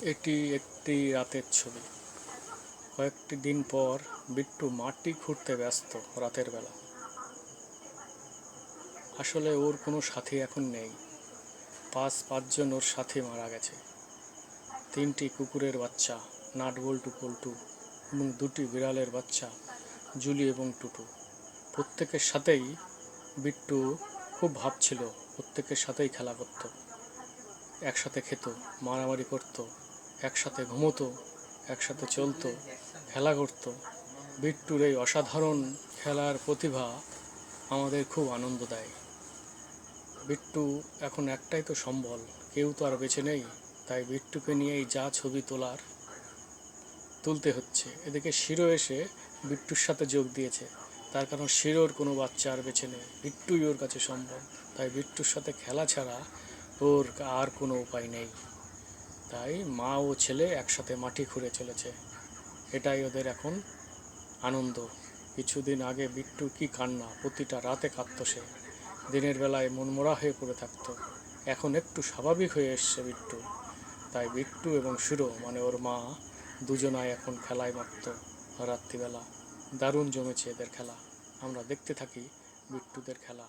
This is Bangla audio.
এটি একটি রাতের ছবি। কয়েকটি দিন পর বিট্টু মাটি খুঁড়তে ব্যস্ত রাতের বেলা। আসলে ওর কোনো সাথী এখন নেই। পাঁচ পাঁচজন ওর সাথী মারা গেছে। তিনটি কুকুরের বাচ্চা নাটবল্টু পল্টু এবং দুটি বিড়ালের বাচ্চা, জুলি এবং টুটু। প্রত্যেকের সাথেই বিট্টু খুব ভাবছিল, প্রত্যেকের সাথেই খেলা করত। একসাথে খেত, মারামারি করত একসাথে ঘুমোতো, একসাথে চলতো, খেলা করত। বিট্টুর এই অসাধারণ খেলার প্রতিভা আমাদের খুব আনন্দ দেয়। বিট্টু এখন একটাই তো সম্বল, কেউ তো আর বেছে নেই। তাই বিট্টুকে নিয়েই যা ছবি তোলার তুলতে হচ্ছে। এদিকে শিরো এসে বিট্টুর সাথে যোগ দিয়েছে। তার কারণ শিরোর কোনো বাচ্চা আর বেছে নেই। বিট্টুই ওর কাছে সম্ভব তাই বিট্টুর সাথে খেলা ছাড়া ওর আর কোনো উপায় নেই। তাই মা ও ছেলে একসাথে মাটি খুঁড়ে চলেছে। এটাই ওদের এখন আনন্দ। কিছুদিন আগে বিট্টু কি কান্না, প্রতিটা রাতে কাঁদতো সে। দিনের বেলায় মনমরা হয়ে পড়ে থাকতো। এখন একটু স্বাভাবিক হয়ে এসছে বিট্টু। তাই বিট্টু এবং সুরো মানে ওর মা দুজনায় এখন খেলায় মারত রাত্রিবেলা। দারুণ জমেছে এদের খেলা। আমরা দেখতে থাকি বিট্টুদের খেলা।